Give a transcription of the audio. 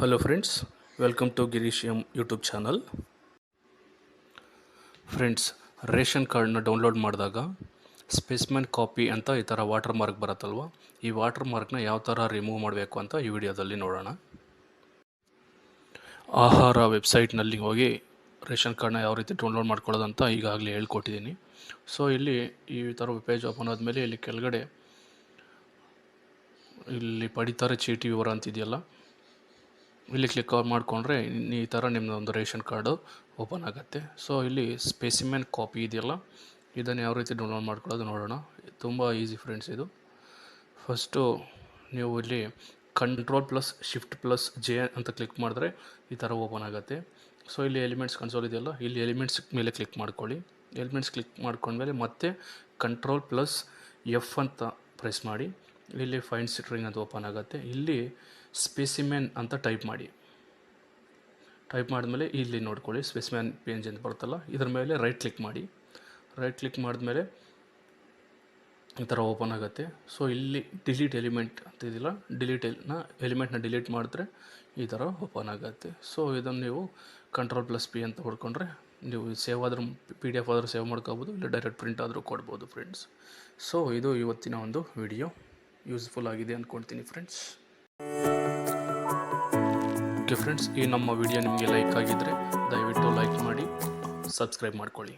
Hello friends welcome to Girish M YouTube channel friends ration ಕಾರ್ಡ್ನ download ಮಾಡಿದಾಗ specimen copy ಅಂತ ಈ ಥರ ವಾಟರ್ ಮಾರ್ಕ್ ಬರುತ್ತಲ್ವ? ಈ ವಾಟರ್ ಮಾರ್ಕ್ನ ಯಾವ ಥರ ರಿಮೂವ್ ಮಾಡಬೇಕು ಅಂತ ಈ ವಿಡಿಯೋದಲ್ಲಿ ನೋಡೋಣ. ಆಹಾರ ವೆಬ್ಸೈಟ್ನಲ್ಲಿ ಹೋಗಿ ರೇಷನ್ ಕಾರ್ಡ್ನ ಯಾವ ರೀತಿ ಡೌನ್ಲೋಡ್ ಮಾಡ್ಕೊಳ್ಳೋದಂತ ಈಗಾಗಲೇ ಹೇಳ್ಕೊಟ್ಟಿದ್ದೀನಿ. ಸೊ ಇಲ್ಲಿ ಈ ಥರ ಪೇಜ್ ಓಪನ್ ಆದಮೇಲೆ ಇಲ್ಲಿ ಕೆಳಗಡೆ ಇಲ್ಲಿ ಪಡಿತಾರೆ ಚೀಟಿ ವಿವರ ಅಂತಿದೆಯಲ್ಲ ಇಲ್ಲಿ ಕ್ಲಿಕ್ ಮಾಡಿಕೊಂಡ್ರೆ ಈ ಥರ ನಿಮ್ಮದು ಒಂದು ರೇಷನ್ ಕಾರ್ಡು ಓಪನ್ ಆಗುತ್ತೆ. ಸೊ ಇಲ್ಲಿ ಸ್ಪೆಸಿಮೆನ್ ಕಾಪಿ ಇದೆಯಲ್ಲ, ಇದನ್ನು ಯಾವ ರೀತಿ ಡೌನ್ಲೋಡ್ ಮಾಡ್ಕೊಳ್ಳೋದು ನೋಡೋಣ. ತುಂಬ ಈಸಿ ಫ್ರೆಂಡ್ಸ್ ಇದು. ಫಸ್ಟು ನೀವು ಇಲ್ಲಿ control plus shift plus J ಅಂತ ಕ್ಲಿಕ್ ಮಾಡಿದ್ರೆ ಈ ಥರ ಓಪನ್ ಆಗುತ್ತೆ. ಸೊ ಇಲ್ಲಿ ಎಲಿಮೆಂಟ್ಸ್ ಕನ್ಸೋಲ್ ಇದೆಯಲ್ಲ, ಇಲ್ಲಿ ಎಲಿಮೆಂಟ್ಸ್ ಮೇಲೆ ಕ್ಲಿಕ್ ಮಾಡ್ಕೊಳ್ಳಿ. ಎಲಿಮೆಂಟ್ಸ್ ಕ್ಲಿಕ್ ಮಾಡ್ಕೊಂಡ್ಮೇಲೆ ಮತ್ತೆ ಕಂಟ್ರೋಲ್ ಪ್ಲಸ್ ಎಫ್ ಅಂತ ಪ್ರೆಸ್ ಮಾಡಿ. ಇಲ್ಲಿ ಫೈನ್ ಸ್ಟ್ರಿಂಗ್ ಅಂತ ಓಪನ್ ಆಗುತ್ತೆ. ಇಲ್ಲಿ ಸ್ಪೆಸಿಮೆನ್ ಅಂತ ಟೈಪ್ ಮಾಡಿ. ಟೈಪ್ ಮಾಡಿದ್ಮೇಲೆ ಇಲ್ಲಿ ನೋಡ್ಕೊಳ್ಳಿ ಸ್ಪೆಸಿಮೆನ್ ಪೇಂಜ್ ಅಂತ ಬರುತ್ತಲ್ಲ, ಇದ್ರ ಮೇಲೆ ರೈಟ್ ಕ್ಲಿಕ್ ಮಾಡಿ. ರೈಟ್ ಕ್ಲಿಕ್ ಮಾಡಿದ್ಮೇಲೆ ಈ ಥರ ಓಪನ್ ಆಗುತ್ತೆ. ಸೊ ಇಲ್ಲಿ ಡಿಲೀಟ್ ಎಲಿಮೆಂಟ್ ಅಂತ ಇದಿಲ್ಲ ಡಿಲೀಟ್ ಎಲ್ನ ಎಲಿಮೆಂಟ್ನ ಡಿಲೀಟ್ ಮಾಡಿದ್ರೆ ಈ ಥರ ಓಪನ್ ಆಗುತ್ತೆ. ಸೊ ಇದನ್ನು ನೀವು ಕಂಟ್ರೋಲ್ ಪ್ಲಸ್ ಪಿ ಅಂತ ಹೊಡ್ಕೊಂಡ್ರೆ ನೀವು ಸೇವ್ ಆದರೂ ಪಿ ಡಿ ಎಫ್ ಆದರೂ ಸೇವ್ ಮಾಡ್ಕೋಬೋದು, ಇಲ್ಲ ಡೈರೆಕ್ಟ್ ಪ್ರಿಂಟ್ ಆದರೂ ಕೊಡ್ಬೋದು ಫ್ರೆಂಡ್ಸ್ ಸೊ ಇದು ಇವತ್ತಿನ ಒಂದು ವಿಡಿಯೋ ಯೂಸ್ಫುಲ್ ಆಗಿದೆ ಅಂದ್ಕೊಳ್ತೀನಿ ಫ್ರೆಂಡ್ಸ್. ಓಕೆ ಫ್ರೆಂಡ್ಸ್, ಈ ನಮ್ಮ ವಿಡಿಯೋ ನಿಮಗೆ ಲೈಕ್ ಆಗಿದ್ದರೆ ದಯವಿಟ್ಟು ಲೈಕ್ ಮಾಡಿ, ಸಬ್ಸ್ಕ್ರೈಬ್ ಮಾಡ್ಕೊಳ್ಳಿ.